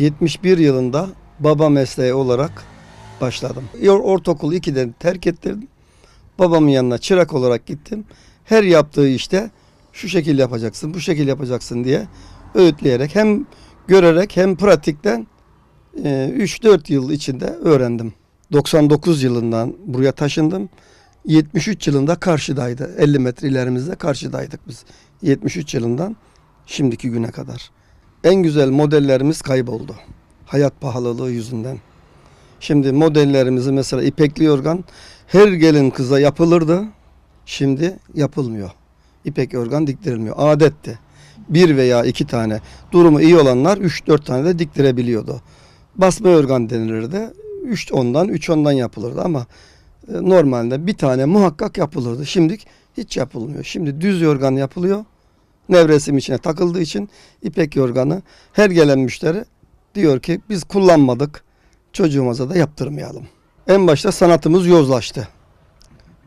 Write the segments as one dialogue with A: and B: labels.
A: 71 yılında baba mesleği olarak başladım. Or- Ortaokul 2'den terk ettirdim. Babamın yanına çırak olarak gittim. Her yaptığı işte şu şekil yapacaksın, bu şekil yapacaksın diye öğütleyerek hem görerek hem pratikten e, 3-4 yıl içinde öğrendim. 99 yılından buraya taşındım. 73 yılında karşıdaydı. 50 metre ilerimizde karşıdaydık biz. 73 yılından şimdiki güne kadar. En güzel modellerimiz kayboldu. Hayat pahalılığı yüzünden. Şimdi modellerimizi mesela ipekli yorgan her gelin kıza yapılırdı. Şimdi yapılmıyor. İpek yorgan diktirilmiyor. Adetti. Bir veya iki tane. Durumu iyi olanlar 3-4 tane de diktirebiliyordu. Basma yorgan denilirdi. 3 ondan 3 ondan yapılırdı ama e, normalde bir tane muhakkak yapılırdı. Şimdi hiç yapılmıyor. Şimdi düz yorgan yapılıyor. Nevresim içine takıldığı için ipek yorganı her gelen müşteri diyor ki biz kullanmadık. Çocuğumuza da yaptırmayalım. En başta sanatımız yozlaştı.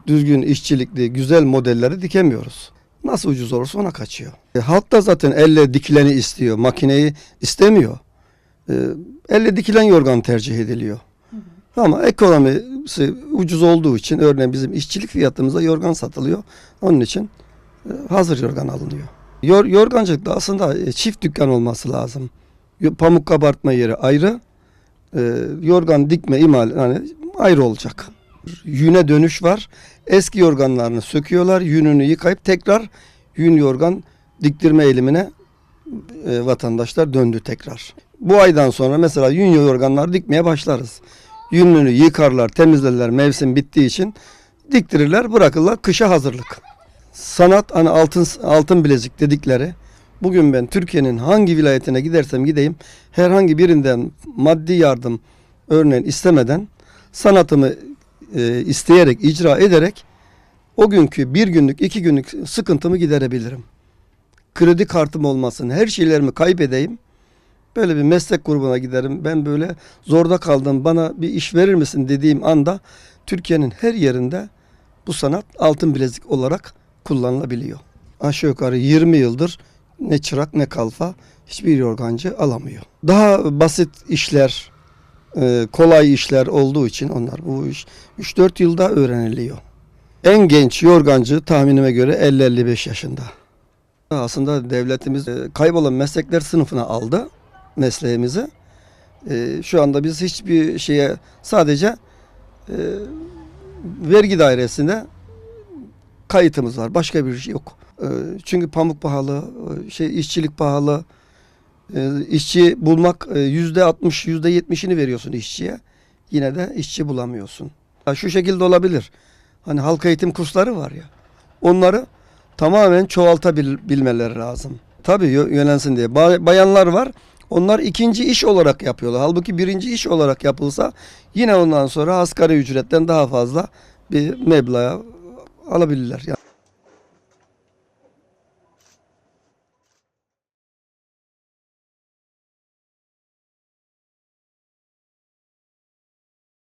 A: Düzgün işçilikli güzel modelleri dikemiyoruz. Nasıl ucuz olursa ona kaçıyor. E, halk da zaten elle dikileni istiyor. Makineyi istemiyor. E, elle dikilen yorgan tercih ediliyor. Ama ekonomisi ucuz olduğu için örneğin bizim işçilik fiyatımıza yorgan satılıyor. Onun için e, hazır yorgan alınıyor. Yor, yorgancılıkta aslında e, çift dükkan olması lazım. Pamuk kabartma yeri ayrı, e, yorgan dikme imal yani ayrı olacak. Yüne dönüş var. Eski yorganlarını söküyorlar, yününü yıkayıp tekrar yün yorgan diktirme eğilimine e, vatandaşlar döndü tekrar. Bu aydan sonra mesela yün yorganlar dikmeye başlarız. Yününü yıkarlar, temizlerler mevsim bittiği için diktirirler, bırakırlar kışa hazırlık. Sanat hani altın altın bilezik dedikleri bugün ben Türkiye'nin hangi vilayetine gidersem gideyim herhangi birinden maddi yardım örneğin istemeden sanatımı e, isteyerek icra ederek o günkü bir günlük iki günlük sıkıntımı giderebilirim. Kredi kartım olmasın her şeylerimi kaybedeyim. Böyle bir meslek grubuna giderim. Ben böyle zorda kaldım bana bir iş verir misin dediğim anda Türkiye'nin her yerinde bu sanat altın bilezik olarak kullanılabiliyor. Aşağı yukarı 20 yıldır ne çırak ne kalfa hiçbir yorgancı alamıyor. Daha basit işler, e, kolay işler olduğu için onlar bu iş 3-4 yılda öğreniliyor. En genç yorgancı tahminime göre 50-55 yaşında. Aslında devletimiz e, kaybolan meslekler sınıfına aldı mesleğimizi. E, Şu anda biz hiçbir şeye sadece vergi dairesinde kayıtımız var. Başka bir şey yok. E, Çünkü pamuk pahalı, e, şey işçilik pahalı. E, işçi bulmak e, yüzde altmış, yüzde yetmişini veriyorsun işçiye. Yine de işçi bulamıyorsun. Şu şekilde olabilir. Hani halk eğitim kursları var ya. Onları tamamen çoğaltabilmeleri lazım. Tabii yö- yönelsin diye. Ba- Bayanlar var. Onlar ikinci iş olarak yapıyorlar. Halbuki birinci iş olarak yapılsa yine ondan sonra asgari ücretten daha fazla bir meblağ alabilirler. Yani